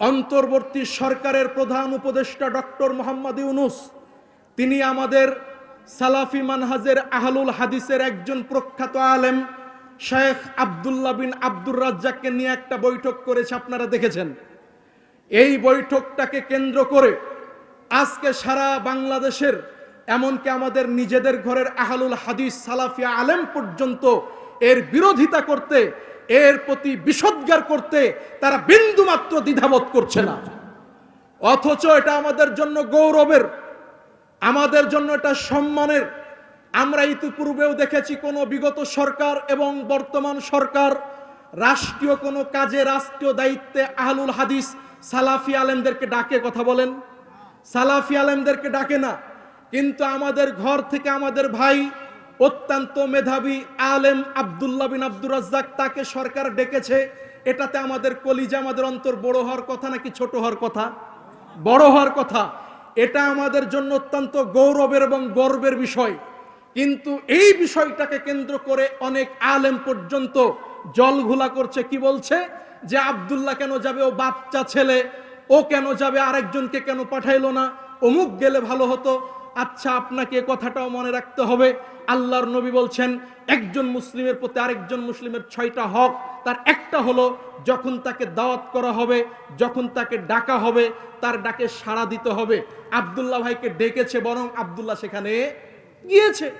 অন্তর্বর্তী সরকারের প্রধান উপদেষ্টা ডক্টর মোহাম্মদ ইউনুস, তিনি আমাদের সালাফি মানহাজের আহলুল হাদিসের একজন প্রখ্যাত আলেম শেখ আবদুল্লাহ বিন আব্দুর রাজ্জাককে নিয়ে একটা বৈঠক করেছে, আপনারা দেখেছেন। এই বৈঠকটাকে কেন্দ্র করে আজকে সারা বাংলাদেশের, এমনকি আমাদের নিজেদের ঘরের আহলুল হাদিস সালাফিয়া আলেম পর্যন্ত এর বিরোধিতা করতে এর প্রতি বিষোদ্গার করতে তারা বিন্দুমাত্র দ্বিধাবোধ করছে না। অথচ এটা আমাদের জন্য গৌরবের, আমাদের জন্য এটা সম্মানের। আমরা ইতিপূর্বেও দেখেছি কোনো বিগত সরকার এবং বর্তমান সরকার রাষ্ট্রীয় কোনো কাজে রাষ্ট্রীয় দায়িত্বে আহলুল হাদিস সালাফি আলেমদেরকে ডাকে কথা বলেন। সালাফি আলেমদেরকে ডাকে না। কিন্তু আমাদের ঘর থেকে আমাদের ভাই অত্যন্ত মেধাবী আলেম আব্দুল্লাহ বিন আব্দুর রাজ্জাক তাকে সরকার ডেকেছে। এটাতে আমাদের কলিজা, আমাদের অন্তর বড় হওয়ার কথা নাকি ছোট হওয়ার কথা? বড় হওয়ার কথা। এটা আমাদের জন্য অত্যন্ত গৌরবের এবং গর্বের বিষয়। কিন্তু এই বিষয়টাকে কেন্দ্র করে অনেক আলেম পর্যন্ত জল ঘোলা করছে। কি বলছে? যে আব্দুল্লাহ কেন যাবে? ও বাচ্চা ছেলে। ও কেন যাবে? আরেকজনকে কেন পাঠাইলো না? অমুক গেলে ভালো হতো। আচ্ছা আপনাকে কথাটাও মনে রাখতে হবে। আল্লাহর নবী বলছেন, একজন মুসলিমের প্রতি আরেকজন মুসলিমের ছয়টা হক। তার একটা হলো, যখন তাকে দাওয়াত করা হবে, যখন তাকে ডাকা হবে, তার ডাকে সাড়া দিতে হবে। আব্দুল্লাহ ভাইকে ডেকেছে, বরং আবদুল্লাহ সেখানে গিয়েছে।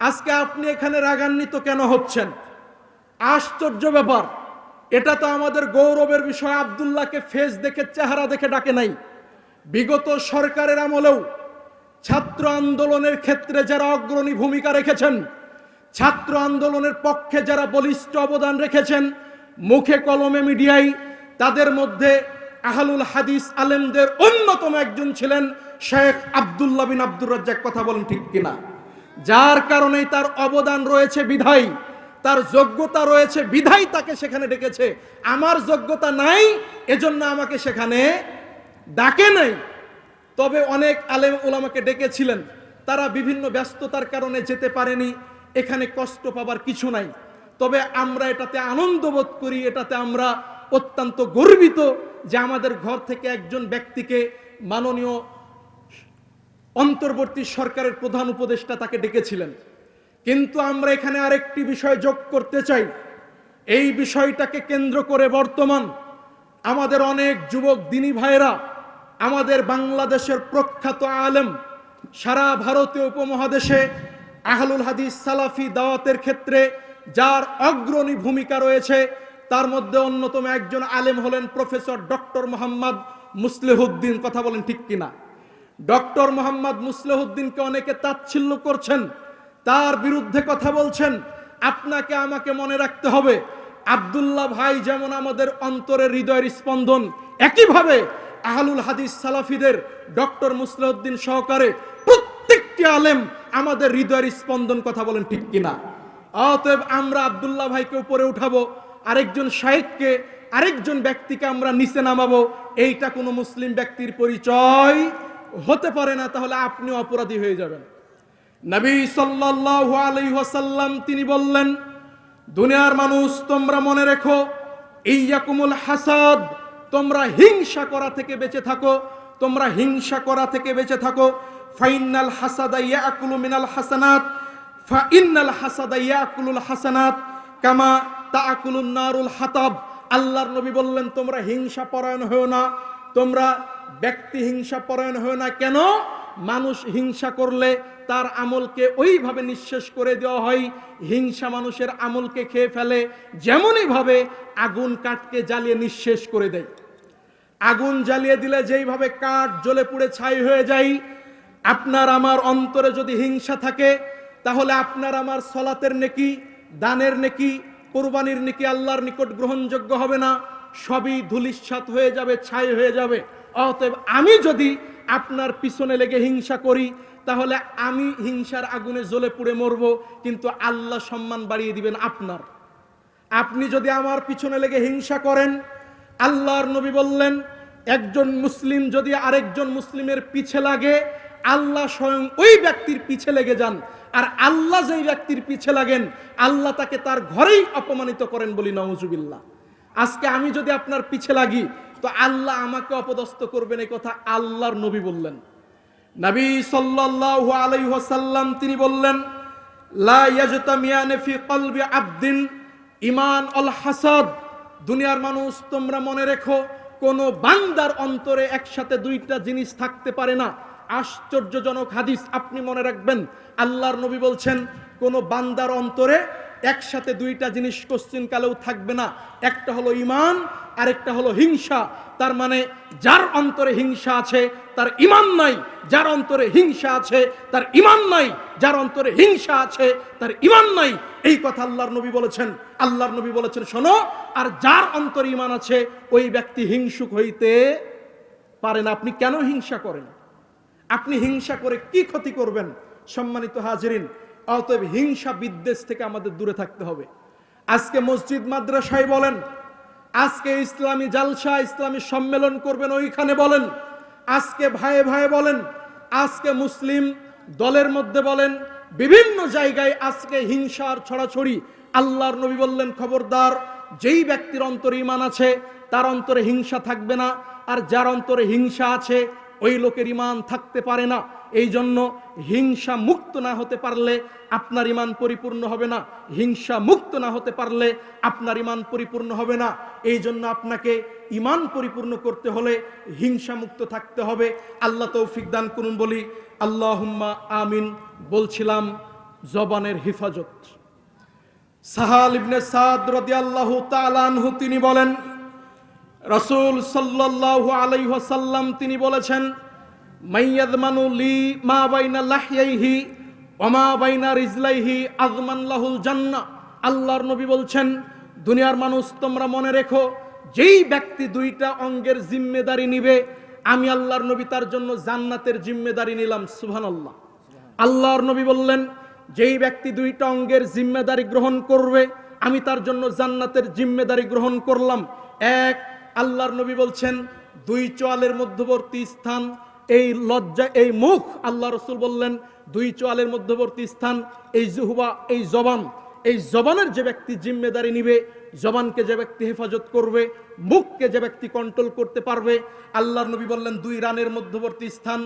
আজকে আপনি এখানে রাগান্বিত কেন হচ্ছেন? আশ্চর্য ব্যাপার। এটা তো আমাদের গৌরবের বিষয়। আব্দুল্লাহকে ফেস দেখে, চেহারা দেখে ডাকে নাই। বিগত সরকারের আমলেও ছাত্র আন্দোলনের ক্ষেত্রে যারা অগ্রণী ভূমিকা রেখেছেন, ছাত্র আন্দোলনের পক্ষে যারা বলিষ্ঠ অবদান রেখেছেন, মুখে কলমে মিডিয়ায়, তাদের মধ্যে আহলুল হাদিস আলেমদের অন্যতম একজন ছিলেন শেখ আব্দুল্লাহ বিন আব্দুর রাজ্জাক। কথা বলেন ঠিক কিনা? যার কারণেই তার অবদান রয়েছে বিধায়, তার যোগ্যতা রয়েছে বিধায় তাকে সেখানে ডেকেছে। আমার যোগ্যতা নাই, এজন্য আমাকে সেখানে ডাকে নাই। তবে অনেক আলেম ওলামাকে ডেকেছিলেন। তারা বিভিন্ন ব্যস্ততার কারণে যেতে পারেনি। এখানে কষ্ট পাবার কিছু নাই। তবে আমরা এটাতে আনন্দ বোধ করি, এটাতে আমরা অত্যন্ত গর্বিত যে আমাদের ঘর থেকে একজন ব্যক্তিকে মাননীয় অন্তর্বর্তী সরকারের প্রধান উপদেষ্টা তাকে ডেকেছিলেন। কিন্তু আমরা এখানে আরেকটি বিষয় যোগ করতে চাই। এই বিষয়টাকে কেন্দ্র করে বর্তমান আমাদের অনেক যুবক দিনী ভাইরা আমাদের বাংলাদেশের প্রখ্যাত আলেম, সারা ভারতীয় উপমহাদেশে আহলুল হাদিস সালাফি দাওয়াতের ক্ষেত্রে যার অগ্রণী ভূমিকা রয়েছে, তার মধ্যে অন্যতম একজন আলেম হলেন প্রফেসর ডক্টর মোহাম্মদ মুসলেহুদ্দিন। কথা বলেন ঠিক কিনা? ডক্টর মোহাম্মদ মুসলেহুদ্দিনকে অনেকে তাচ্ছিল্য করছেন, তার বিরুদ্ধে কথা বলছেন। আপনাকে আমাকে মনে রাখতে হবে, আব্দুল্লাহ ভাই যেমন আমাদের অন্তরের হৃদয়ের স্পন্দন, একইভাবে আহলুল হাদিস সালাফিদের ডক্টর মুসলিউদ্দিন সহকারে প্রত্যেকটি আলেম আমাদের হৃদয়ের স্পন্দন কথা বলেন ঠিক কিনা? অতএব আমরা আব্দুল্লাহ ভাইকে উপরে উঠাবো, আরেকজন শাহেককে আরেকজন ব্যক্তিকে আমরা নিচে নামাবো। এইটা কোনো মুসলিম ব্যক্তির পরিচয় হতে পারে না, তাহলে আপনি অপরাধী হয়ে যাবেন। নবী সাল্লাল্লাহু আলাইহি ওয়াসাল্লাম তিনি বললেন, দুনিয়ার মানুষ, তোমরা মনে রেখো ইয়াকুমুল হাসাদ তোমরা হিংসা করা থেকে বেঁচে থাকো, তোমরা হিংসা করা থেকে বেঁচে থাকো। ফাইনাল হাসাদা ইয়াকুলু মিনাল হাসানাত ফাইনাল হাসাদা ইয়াকুলুল হাসানাত, কামা তাকুলুন নারুল হাতাব। আল্লাহর নবী বললেন, তোমরা হিংসা পরায়ণ হও না, তোমরা ব্যক্তি হিংসা পরায়ণ হও না। কেন? মানুষ হিংসা করলে তার আমলকে ওইভাবে নিঃশেষ করে দেওয়া হয়। হিংসা মানুষের আমলকে খেয়ে ফেলে যেমনই ভাবে আগুন কাঠকে জ্বালিয়ে নিঃশেষ করে দেয়। আগুন জ্বালিয়ে দিলে যেইভাবে কাঠ জ্বলে পুড়ে ছাই হয়ে যায়, আপনার আমার অন্তরে যদি হিংসা থাকে, তাহলে আপনার আমার সলাতের নেকি, দানের নেকি, কোরবানির নেকি আল্লাহর নিকট গ্রহণযোগ্য হবে না। সবই ধুলিস্বাত হয়ে যাবে, ছাই হয়ে যাবে। অতএব আমি যদি আপনার পিছনে লেগে হিংসা করি, তাহলে আমি হিংসার আগুনে জ্বলে পুড়ে মরব, কিন্তু আল্লাহ সম্মান বাড়িয়ে দিবেন আপনার। আপনি যদি আমার পিছনে লেগে হিংসা করেন, আল্লাহর নবী বললেন একজন মুসলিম যদি আরেকজন মুসলিমের পিছে লাগে, আল্লাহ স্বয়ং ওই ব্যক্তির পিছে লেগে যান। আর আল্লাহ যেই ব্যক্তির পিছে লাগেন, আল্লাহ তাকে তার ঘরেই অপমানিত করেন বলি নওজুবিল্লাহ আজকে আমি যদি আপনার পিছে লাগি, তো আল্লাহ আমাকে অপদস্থ করবেন এই কথা আল্লাহর নবী বললেন। নবী সাল্লাল্লাহু আলাইহি ওয়াসাল্লাম তিনি বললেন, লা ফি কলবি আবদিন, ইমান অল হাসাদ, দুনিয়ার মানুষ তোমরা মনে রেখো কোন বান্দার অন্তরে একসাথে দুইটা জিনিস থাকতে পারে না। আশ্চর্যজনক হাদিস আপনি মনে রাখবেন, আল্লাহর নবী বলছেন, কোন বান্দার অন্তরে একসাথে দুইটা জিনিস কোশ্চিন কালেও থাকবে না। একটা হলো ইমান আরেকটা হলো হিংসা। তার মানে যার অন্তরে হিংসা আছে, তার ইমান নাই। যার অন্তরে হিংসা আছে, তার ইমান নাই। যার অন্তরে হিংসা আছে, তার ইমান নাই। এই কথা আল্লাহর নবী বলেছেন। আল্লাহর নবী বলেছেন, শোনো, আর যার অন্তরে ইমান আছে, ওই ব্যক্তি হিংসুক হইতে পারে না। আপনি কেন হিংসা করেন? আপনি হিংসা করে কি ক্ষতি করবেন? সম্মানিত হাজিরিন অতএব হিংসা বিদ্বেষ থেকে আমাদের দূরে থাকতে হবে। আজকে মসজিদ মাদ্রাসায় বলেন, আজকে ইসলামী জালসা, ইসলামী সম্মেলন করবেন ওইখানে বলেন, আজকে ভাইয়ে ভাইয়ে বলেন, আজকে মুসলিম দলের মধ্যে বলেন, বিভিন্ন জায়গায় আজকে হিংসার ছড়াছড়ি। আল্লাহর নবী বললেন, খবরদার, যেই ব্যক্তির অন্তরে ইমান আছে, তার অন্তরে হিংসা থাকবে না, আর যার অন্তরে হিংসা আছে ওই লোকের ইমান থাকতে পারে না। এই জন্য হিংসা মুক্ত না হতে পারলে আপনার ইমান পরিপূর্ণ হবে না। হিংসা মুক্ত না হতে পারলে আপনার ইমান পরিপূর্ণ হবে না। এই জন্য আপনাকে ইমান পরিপূর্ণ করতে হলে হিংসা মুক্ত থাকতে হবে। আল্লাহ তৌফিক দান করুন বলি, আল্লাহুম্মা আমিন বলছিলাম জবানের হেফাজত। সাহাল ইবনে সাদ রাদিয়াল্লাহু তাআলা আনহু, তিনি বলেন রসুল সাল্লাল্লাহু আলাইহি ওয়াসাল্লাম তিনি বলেছেন মাইয়াদমানু লি মা বাইনা লাহইহি ওয়া মা বাইনা রিজলাইহি আযমান লাহুল জান্নাহ আল্লাহর নবী বলছেন, দুনিয়ার মানুষ, তোমরা মনে রেখো, যেই ব্যক্তি দুইটা অঙ্গের জিম্মেদারি নিবে, আমি আল্লাহর নবী তার জন্য জান্নাতের জিম্মেদারি নিলাম। সুবহানাল্লাহ। আল্লাহর নবী বললেন, যেই ব্যক্তি দুইটা অঙ্গের জিম্মেদারি গ্রহণ করবে, আমি তার জন্য জান্নাতের জিম্মেদারি গ্রহণ করলাম। এক আল্লাহর নবী বলছেন, দুই চোয়ালের মধ্যবর্তী স্থান, এই লজ্জা, এই মুখ, আল্লাহ রসুল বললেন, দুই চোয়ালের মধ্যবর্তী স্থান, এই জুহুবা, এই জবান, এই জবানের যে ব্যক্তি জিম্মেদারি নিবে, জবানকে যে ব্যক্তি হেফাজত করবে, মুখকে যে ব্যক্তি কন্ট্রোল করতে পারবে, আল্লাহর নবী বললেন, দুই রানের মধ্যবর্তী স্থান,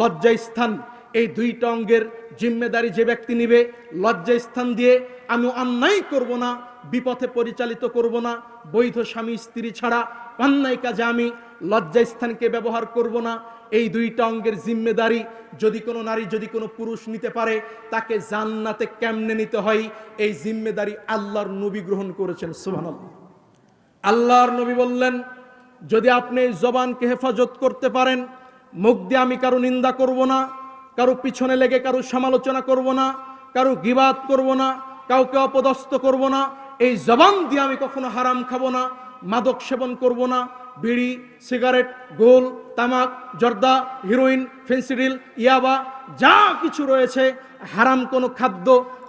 লজ্জা স্থান, এই দুইটা অঙ্গের জিম্মেদারি যে ব্যক্তি নিবে, লজ্জা স্থান দিয়ে, আমি অন্যায় করব না বিপথে পরিচালিত করব না। বৈধ স্বামী স্ত্রী ছাড়া অন্যায় কাজে আমি লজ্জা স্থানকে ব্যবহার করব না। এই দুইটা অঙ্গের জিম্মেদারি যদি কোনো নারী, যদি কোনো পুরুষ নিতে পারে, তাকে জান্নাতে কেমনে নিতে হয়? এই জিম্মেদারি আল্লাহর নবী গ্রহণ করেছেন, সুবহানাল্লাহ। আল্লাহর নবী বললেন, যদি আপনি জবানকে হেফাজত করতে পারেন, মুখ দিয়ে আমি কারও নিন্দা করব না, কারও পিছনে লেগে কারও সমালোচনা করব না, কারও গিবাদ করব না, কাউকে অপদস্থ করব না এই জবান দিয়ে আমি কখনো হারাম খাব না, মাদক সেবন করব না, বিড়ি, সিগারেট, গোল, তামাক, জর্দা, হিরোইন, ফেন্সিডিল, ইয়াবা, যা কিছু রয়েছে, হারাম কোনো খাদ্য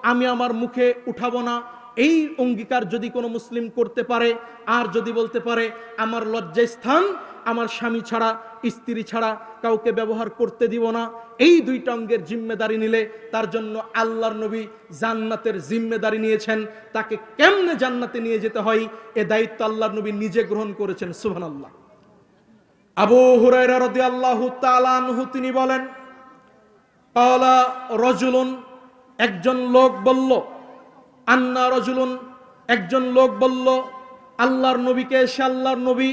আমি আমার মুখে উঠাবো না। এই অঙ্গীকার যদি কোনো মুসলিম করতে পারে, আর যদি বলতে পারে, আমার লজ্জাস্থান আমার স্বামী ছাড়া, স্ত্রী ছাড়া কাউকে ব্যবহার করতে দিব না, এই দুইটা অঙ্গের জিম্মেদারি নিলে তার জন্য আল্লাহর নবী জান্নাতের জিম্মেদারি নিয়েছেন। তাকে কেমনে জান্নাতে নিয়ে যেতে হয়, এ দায়িত্ব আল্লাহর নবী নিজে গ্রহণ করেছেন সুহান আল্লাহ আবু হুরায়রা রাদিয়াল্লাহু তাআলা আনহু, তিনি বলেন, কালা রজুলুন, একজন লোক বলল আন্না রজুলুন, একজন লোক বলল, আল্লাহর নবীকে এসে আল্লাহর নবী,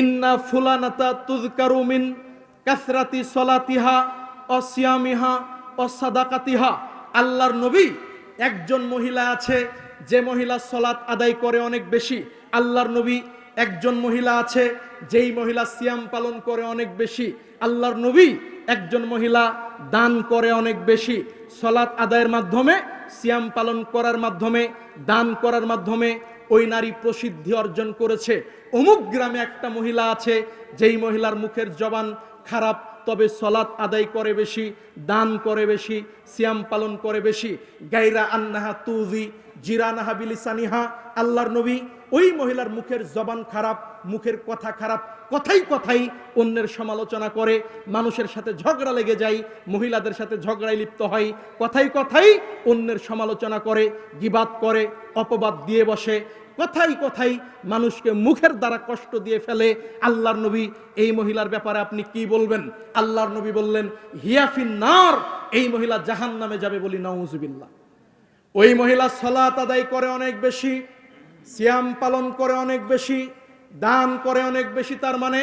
ইন্না ফুলানাতা তুযকারু মিন কাসরাতি সলাতিহা, অসিয়ামিহা, অসাদাকাতিহা। আল্লাহর নবী একজন মহিলা আছে, যে মহিলা সলাত আদায় করে অনেক বেশি। আল্লাহর নবী একজন মহিলা আছে, যেই মহিলা সিয়াম পালন করে অনেক বেশি। আল্লাহর নবী একজন মহিলা দান করে অনেক বেশি। সলাৎ আদায়ের মাধ্যমে সিয়াম পালন করার মাধ্যমে, দান করার মাধ্যমে ওই নারী প্রসিদ্ধি অর্জন করেছে। অমুক গ্রামে একটা মহিলা আছে, যেই মহিলার মুখের জবান খারাপ, তবে সলাৎ আদায় করে বেশি, দান করে বেশি, সিয়াম পালন করে বেশি। গাইরা আন্নাহা তুজি জিরানাহা বিলিসানিহা, আল্লাহর নবী ওই মহিলার মুখের জবান খারাপ, মুখের কথা খারাপ, কথাই কথাই অন্যের সমালোচনা করে, মানুষের সাথে ঝগড়া লেগে যায়, মহিলাদের সাথে ঝগড়ায় লিপ্ত হয়, কথাই কথাই অন্যের সমালোচনা করে, গিবাদ করে, অপবাদ দিয়ে বসে, কথাই কথাই মানুষকে মুখের দ্বারা কষ্ট দিয়ে ফেলে। আল্লাহর নবী, এই মহিলার ব্যাপারে আপনি কি বলবেন? আল্লাহর নবী বললেন হিয়াফিন নার এই মহিলা জাহান নামে যাবে বলি, নাউজুবিল্লাহ। ওই মহিলা সলাত আদায় করে অনেক বেশি সিয়াম পালন করে অনেক বেশি, দান করে অনেক বেশি, তার মানে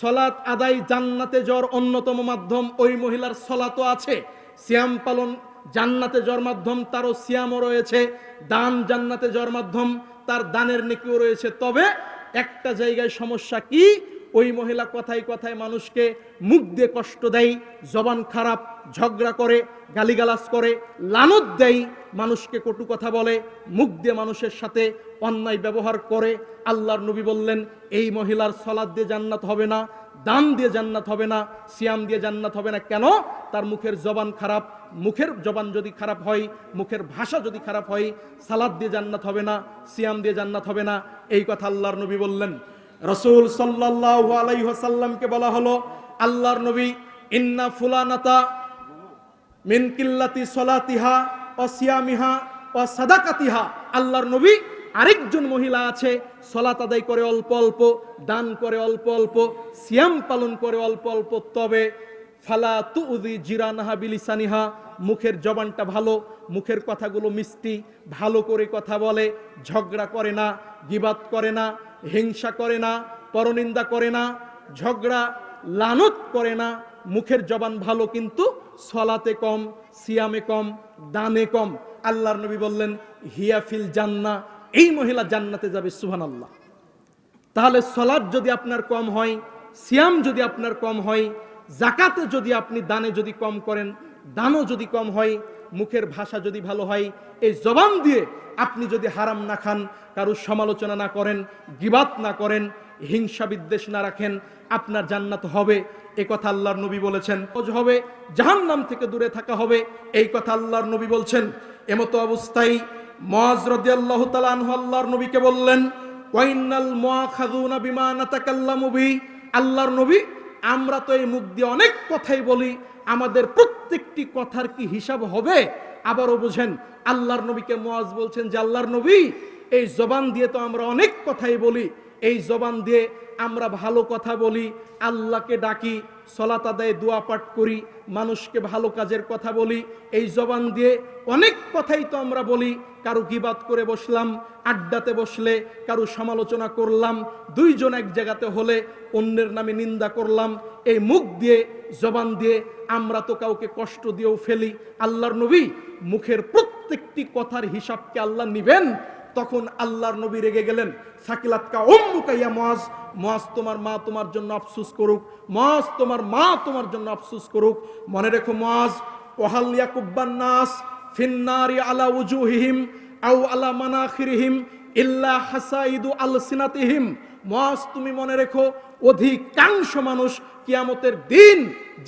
সলাত আদায় জান্নাতে জ্বর অন্যতম মাধ্যম ওই মহিলার সলাতও আছে। সিয়াম পালন জান্নাতে জ্বর মাধ্যম, তারও সিয়ামও রয়েছে। দান জান্নাতে জ্বর মাধ্যম, তার দানের নেকিও রয়েছে। তবে একটা জায়গায় সমস্যা কি? ওই মহিলা কথায় কথায় মানুষকে মুখ দিয়ে কষ্ট দেয়, জবান খারাপ, ঝগড়া করে, গালিগালাজ করে, লানত দেয়, মানুষকে কটু কথা বলে, মুখ দিয়ে মানুষের সাথে অন্যায় ব্যবহার করে। আল্লাহর নবী বললেন, এই মহিলার সলাদ দিয়ে জান্নাত হবে না, দান দিয়ে জান্নাত হবে না, সিয়াম দিয়ে জান্নাত হবে না। কেন? তার মুখের জবান খারাপ, মুখের জবান যদি খারাপ হয়, মুখের ভাষা যদি খারাপ হয়, সালাদ দিয়ে জান্নাত হবে না, সিয়াম দিয়ে জান্নাত হবে না। এই কথা আল্লাহর নবী বললেন। রসুল সাল্লাল্লাহু আলাইহি ওয়াসাল্লামকে বলা হলো, আল্লাহর নবী, ইন্না ফুলানাতা মিন কিল্লাতি সলাতিহা ও সিয়ামিহা ও সাদাকাতিহা। আল্লাহর নবী আরেকজন মহিলা আছে, সলাত আদায় করে অল্প অল্প, দান করে অল্প অল্প, সিয়াম পালন করে অল্প অল্প, তবে, ফালা তুদি জিরানাহা বিলিসানিহা মুখের জবানটা ভালো, মুখের কথাগুলো মিষ্টি, ভালো করে কথা বলে, ঝগড়া করে না গিবাত করে না, হিংসা করে না, পরনিন্দা করে না, ঝগড়া, লানত করে না, মুখের জবান ভালো কিন্তু সলাতে কম, সিয়ামে কম, দানে কম। আল্লাহর নবী বললেন হিয়াফিল জান্না এই মহিলা জান্নাতে যাবে সুহান আল্লাহ তাহলে সলাদ যদি আপনার কম হয়, সিয়াম যদি আপনার কম হয় জাকাতে যদি আপনি দানে যদি কম করেন দানও যদি কম হয়, মুখের ভাষা যদি ভালো হয়, এই জবান দিয়ে আপনি যদি হারাম না খান, কারুর সমালোচনা না করেন, গিবাত না করেন, হিংসা বিদ্বেষ না রাখেন, আপনার জান্নাত হবে। এ কথা আল্লাহর নবী বলেছেন। হবে, জাহান্নাম থেকে দূরে থাকা হবে। এই কথা আল্লাহর নবী বলছেন। এমতো অবস্থায় মজ আনহু আল্লাহর নবীকে বললেন ওয়াইনাল নবী আমরা তো এই মুখ দিয়ে অনেক কথাই বলি, আমাদের প্রত্যেকটি কথার কি হিসাব হবে? আবারও বুঝেন, আল্লাহর নবীকে মোয়াজ বলছেন যে, আল্লাহর নবী, এই জবান দিয়ে তো আমরা অনেক কথাই বলি। এই জবান দিয়ে আমরা ভালো কথা বলি, আল্লাহকে ডাকি, সলাত আদায় দোয়া পাঠ করি, মানুষকে ভালো কাজের কথা বলি, এই জবান দিয়ে অনেক কথাই তো আমরা বলি, কারও গিবাদ করে বসলাম, আড্ডাতে বসলে কারও সমালোচনা করলাম, দুইজন এক জায়গাতে হলে অন্যের নামে নিন্দা করলাম, এই মুখ দিয়ে, জবান দিয়ে আমরা তো কাউকে কষ্ট দিয়েও ফেলি, আল্লাহর নবী মুখের প্রত্যেকটি কথার হিসাবকে আল্লাহ নিবেন তখন আল্লাহর নবী রেগে গেলেন সাকিলাতকা তোমার মা তোমার জন্য আফসুস করুক তোমার মা তোমার জন্য আফসুস করুক। মনে রেখো ফিন্নারি আলা উজুহিহিম আলা মানাখিরিহিম ইল্লা হাসাইদু আলসিনাতিহিম। মজ তুমি মনে রেখো অধিকাংশ মানুষ কিয়ামতের দিন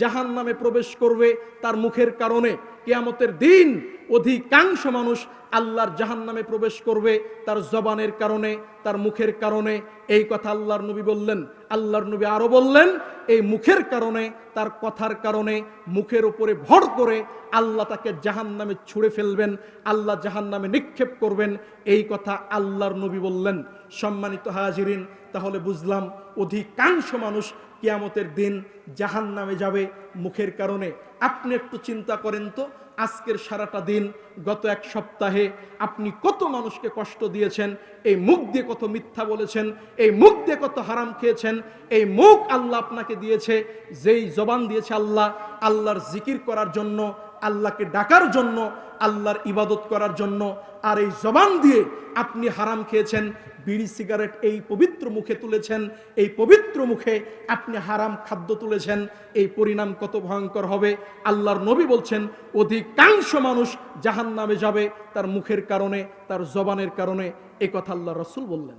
জাহান নামে প্রবেশ করবে তার মুখের কারণে। কিয়ামতের দিন অধিকাংশ মানুষ আল্লাহর জাহান নামে প্রবেশ করবে, তার জবানের কারণে, তার মুখের কারণে। এই কথা আল্লাহর নবী বললেন, আল্লাহর নবী আরও বললেন, এই মুখের কারণে, তার কথার কারণে, মুখের উপরে ভর করে আল্লাহ তাকে জাহান নামে ছুঁড়ে ফেলবেন, আল্লাহ জাহান নামে নিক্ষেপ করবেন। এই কথা আল্লাহর নবী বললেন। সম্মানিত হাজিরিন, তাহলে বুঝলাম, অধিকাংশ মানুষ কিয়ামতের দিন জাহান নামে যাবে মুখের কারণে। আপনি একটু চিন্তা করেন তো, আজকের সারাটা দিন, গত এক সপ্তাহে আপনি কত মানুষকে কষ্ট দিয়েছেন, এই মুখ দিয়ে কত মিথ্যা বলেছেন, এই মুখ দিয়ে কত হারাম খেয়েছেন, এই মুখ আল্লাহ আপনাকে দিয়েছে, যেই জবান দিয়েছে আল্লাহ, আল্লাহর জিকির করার জন্য, আল্লাহকে ডাকার জন্য আল্লাহর ইবাদত করার জন্য আর এই জবান দিয়ে আপনি হারাম খেয়েছেন, বিড়ি, সিগারেট এই পবিত্র মুখে তুলেছেন, এই পবিত্র মুখে আপনি হারাম খাদ্য তুলেছেন, এই পরিণাম কত ভয়ঙ্কর হবে। আল্লাহর নবী বলছেন, অধিকাংশ মানুষ জাহান নামে যাবে তার মুখের কারণে, তার জবানের কারণে। এই কথা আল্লাহ রসুল বললেন।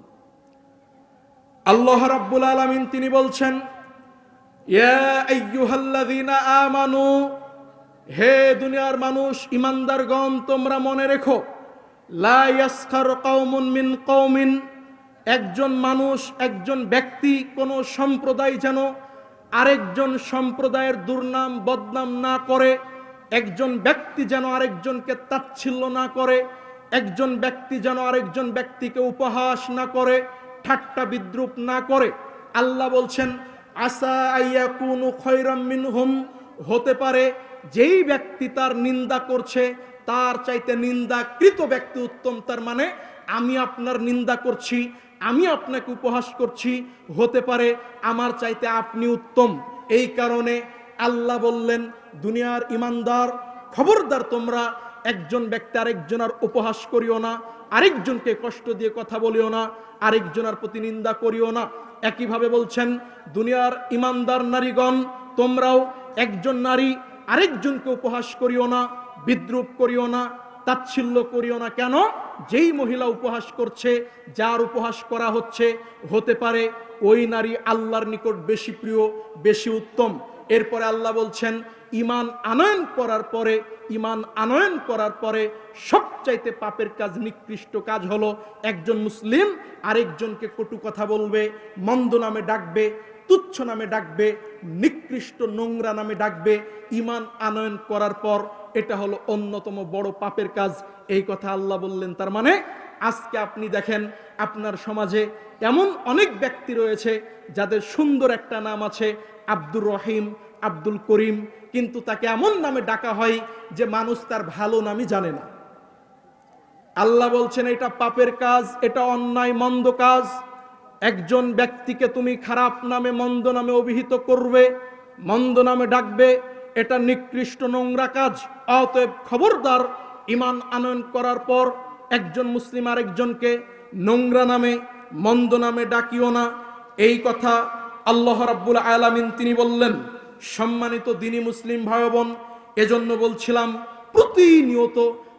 আল্লাহ রাব্বুল আলামিন তিনি বলছেন, ইয়া আমানু হে দুনিয়ার মানুষ ইমানদার ইমানদারগণ, তোমরা মনে রেখো মিন কওমিন একজন মানুষ, একজন ব্যক্তি, কোন সম্প্রদায় যেন আরেকজন সম্প্রদায়ের দুর্নাম, বদনাম না করে, একজন ব্যক্তি যেন আরেকজনকে তাচ্ছিল্য না করে, একজন ব্যক্তি যেন আরেকজন ব্যক্তিকে উপহাস না করে, ঠাট্টা বিদ্রুপ না করে। আল্লাহ বলছেন, আসা আইয়া কুনু খৈরাম মিনহুম হতে পারে যেই ব্যক্তি তার নিন্দা করছে, তার চাইতে নিন্দাকৃত ব্যক্তি উত্তম, তার মানে আমি আপনার নিন্দা করছি, আমি আপনাকে উপহাস করছি, হতে পারে আমার চাইতে আপনি উত্তম। এই কারণে আল্লাহ বললেন, দুনিয়ার ইমানদার, খবরদার তোমরা, একজন ব্যক্তি আরেকজনের উপহাস করিও না, আরেকজনকে কষ্ট দিয়ে কথা বলিও না, আরেকজনের প্রতি নিন্দা করিও না। একইভাবে বলছেন, দুনিয়ার ইমানদার নারীগণ, তোমরাও একজন নারী আরেকজনকে উপহাস করিও না, বিদ্রুপ করিও না, তাচ্ছিল্য করিও না। কেন? যেই মহিলা উপহাস করছে, যার উপহাস করা হচ্ছে, হতে পারে ওই নারী আল্লাহর নিকট বেশি প্রিয়, বেশি উত্তম। এরপরে আল্লাহ বলছেন, ইমান আনয়ন করার পরে ইমান আনয়ন করার পরে সবচাইতে পাপের কাজ, নিকৃষ্ট কাজ হলো একজন মুসলিম আরেকজনকে কটু কথা বলবে, মন্দ নামে ডাকবে, তুচ্ছ নামে ডাকবে, নিকৃষ্ট নোংরা নামে ডাকবে। ইমান আনয়ন করার পর এটা হলো অন্যতম বড় পাপের কাজ। এই কথা আল্লাহ বললেন, তার মানে আজকে আপনি দেখেন আপনার সমাজে এমন অনেক ব্যক্তি রয়েছে যাদের সুন্দর একটা নাম আছে আব্দুর রহিম। আব্দুল করিম, কিন্তু তাকে এমন নামে ডাকা হয় যে মানুষ তার ভালো নামই জানে না। আল্লাহ বলছেন, এটা পাপের কাজ, এটা অন্যায়, মন্দ কাজ। একজন ব্যক্তিকে তুমি খারাপ নামে, মন্দ নামে অভিহিত করবে, মন্দ নামে ডাকবে, এটা নিকৃষ্ট নোংরা কাজ। অতএব খবরদার ইমান আনয়ন করার পর একজন মুসলিম আরেকজনকে নোংরা নামে, মন্দ নামে ডাকিও না। এই কথা আল্লাহ রাব্বুল আলামিন তিনি বললেন। সম্মানিত দিনী মুসলিম ভাই বোন এজন্য বলছিলাম, প্রতিনিয়ত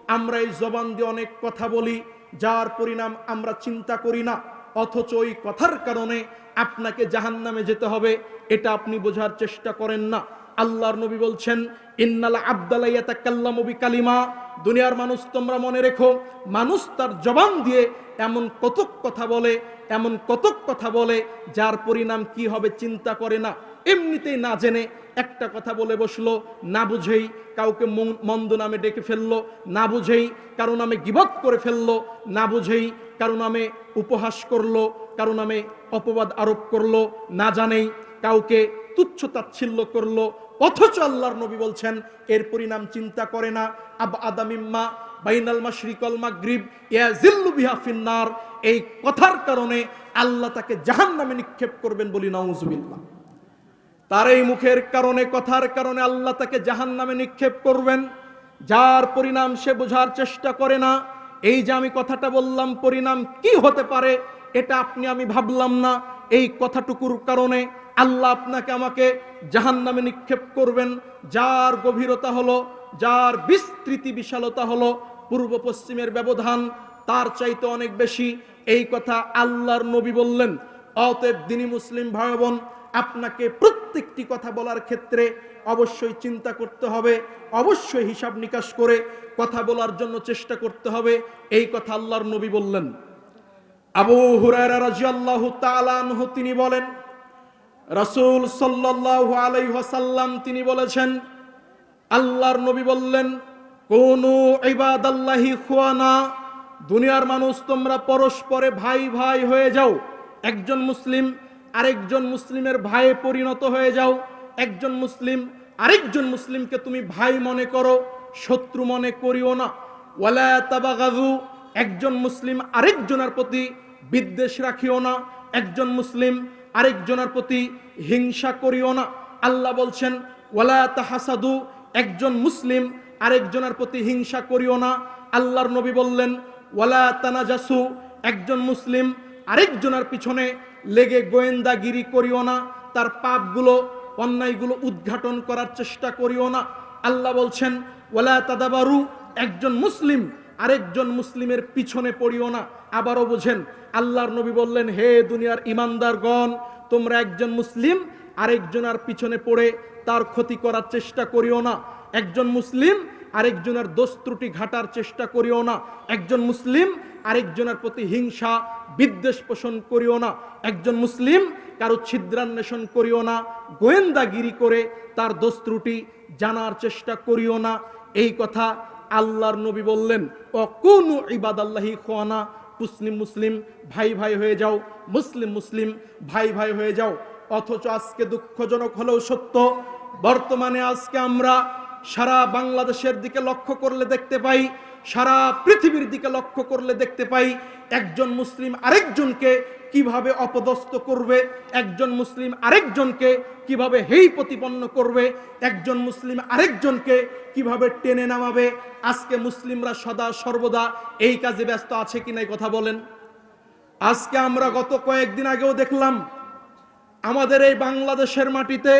আমরা এই জবান দিয়ে অনেক কথা বলি, যার পরিণাম আমরা চিন্তা করি না, অথচ ওই কথার কারণে আপনাকে জাহান নামে যেতে হবে, এটা আপনি বোঝার চেষ্টা করেন না। আল্লাহর নবী বলছেন, ইন্নাল আব্দালাইয়াতা কাল্লামবি কালিমা দুনিয়ার মানুষ তোমরা মনে রেখো, মানুষ তার জবান দিয়ে এমন কতক কথা বলে, এমন কতক কথা বলে, যার পরিণাম কি হবে চিন্তা করে না। এমনিতেই না জেনে একটা কথা বলে বসল, না বুঝেই কাউকে মন- মন্দ নামে ডেকে ফেলল, না বুঝেই কারও নামে গিবত করে ফেলল, না বুঝেই কারও নামে উপহাস করল, কারও নামে অপবাদ আরোপ করল, না জানেই কাউকে তুচ্ছ তাচ্ছিল্য করল অথচ আল্লাহর নবী বলছেন, এর পরিণাম চিন্তা করে না। আব আদামিম্মা বাইনাল মাশরিকল মাগরিব ইয়াজিল্লু বিহা ফিন্নার। এই কথার কারণে আল্লাহ তাকে জাহান্নামে নিক্ষেপ করবেন বলি নাউজুবিল্লাহ। তার এই মুখের কারণে, কথার কারণে আল্লাহ তাকে জাহান নামে নিক্ষেপ করবেন। যার পরিণাম সে বোঝার চেষ্টা করে না। এই যে আমি কথাটা বললাম, পরিণাম কি হতে পারে, এটা আপনি আমি ভাবলাম না। এই কথাটুকুর কারণে আল্লাহ আপনাকে আমাকে জাহান নামে নিক্ষেপ করবেন। যার গভীরতা হলো, যার বিস্তৃতি বিশালতা হলো পূর্ব পশ্চিমের ব্যবধান, তার চাইতে অনেক বেশি। এই কথা আল্লাহর নবী বললেন। অতএব দিনী মুসলিম ভাই বোন আপনাকে প্রত্যেকটি কথা বলার ক্ষেত্রে অবশ্যই চিন্তা করতে হবে, অবশ্যই হিসাব নিকাশ করে কথা বলার জন্য চেষ্টা করতে হবে। এই কথা আল্লাহর নবী বললেন। আবু হুরায়রা রাদিয়াল্লাহু তাআলা আনহু, তিনি বলেন রাসূল ওয়াসাল্লাম তিনি বলেছেন, আল্লাহর নবী বললেন, কোন ইবাদাল্লাহি খুয়ানা, দুনিয়ার মানুষ তোমরা পরস্পরে ভাই ভাই হয়ে যাও। একজন মুসলিম আরেকজন মুসলিমের ভাইয়ে পরিণত হয়ে যাও। একজন মুসলিম আরেকজন মুসলিমকে তুমি ভাই মনে করো, শত্রু মনে করিও না। ওয়ালা তাবাগাজু একজন মুসলিম আরেকজনের প্রতি বিদ্বেষ রাখিও না। একজন মুসলিম আরেকজনের প্রতি হিংসা করিও না। আল্লাহ বলছেন, ওয়ালা তাহাসাদু একজন মুসলিম আরেকজনের প্রতি হিংসা করিও না। আল্লাহর নবী বললেন, ওয়ালা তানাজাসু একজন মুসলিম আরেকজনের পিছনে লেগে গোয়েন্দাগিরি করিও না। তার পাপগুলো, অন্যায়গুলো উদ্ঘাটন করার চেষ্টা করিও না। আল্লাহ বলছেন, ওয়ালা তাদাবারু একজন মুসলিম আরেকজন মুসলিমের পিছনে পড়িও না। আবারও বোঝেন, আল্লাহর নবী বললেন, হে দুনিয়ার ইমানদারগণ, তোমরা একজন মুসলিম, আরেকজনের পিছনে পড়ে তার ক্ষতি করার চেষ্টা করিও না। একজন মুসলিম, আরেকজনের দোষ ত্রুটি ঘাটার চেষ্টা করিও না। একজন মুসলিম, আরেকজনের প্রতি হিংসা, বিদ্বেষ পোষণ করিও না। একজন মুসলিম, কারও ছিদ্রান্বেষণ করিও না। গোয়েন্দাগিরি করে তার দোষ ত্রুটি জানার চেষ্টা করিও না। এই কথা আল্লাহর নবী বললেন ও কোন ইবাদাল্লাহি খোয়ানা, মুসলিম মুসলিম, ভাই ভাই হয়ে যাও, মুসলিম মুসলিম, ভাই ভাই হয়ে যাও। অথচ আজকে দুঃখজনক হলেও সত্য, বর্তমানে আজকে আমরা সারা বাংলাদেশের দিকে লক্ষ্য করলে দেখতে পাই সারা পৃথিবীর দিকে লক্ষ্য করলে দেখতে পাই একজন মুসলিম আরেকজনকে কীভাবে অপদস্থ করবে, একজন মুসলিম আরেকজনকে কীভাবে হেই প্রতিপন্ন করবে, একজন মুসলিম আরেকজনকে কীভাবে টেনে নামাবে, আজকে মুসলিমরা সদা সর্বদা এই কাজে ব্যস্ত আছে কিনা কথা বলেন। আজকে আমরা গত কয়েকদিন আগেও দেখলাম, আমাদের এই বাংলাদেশের মাটিতে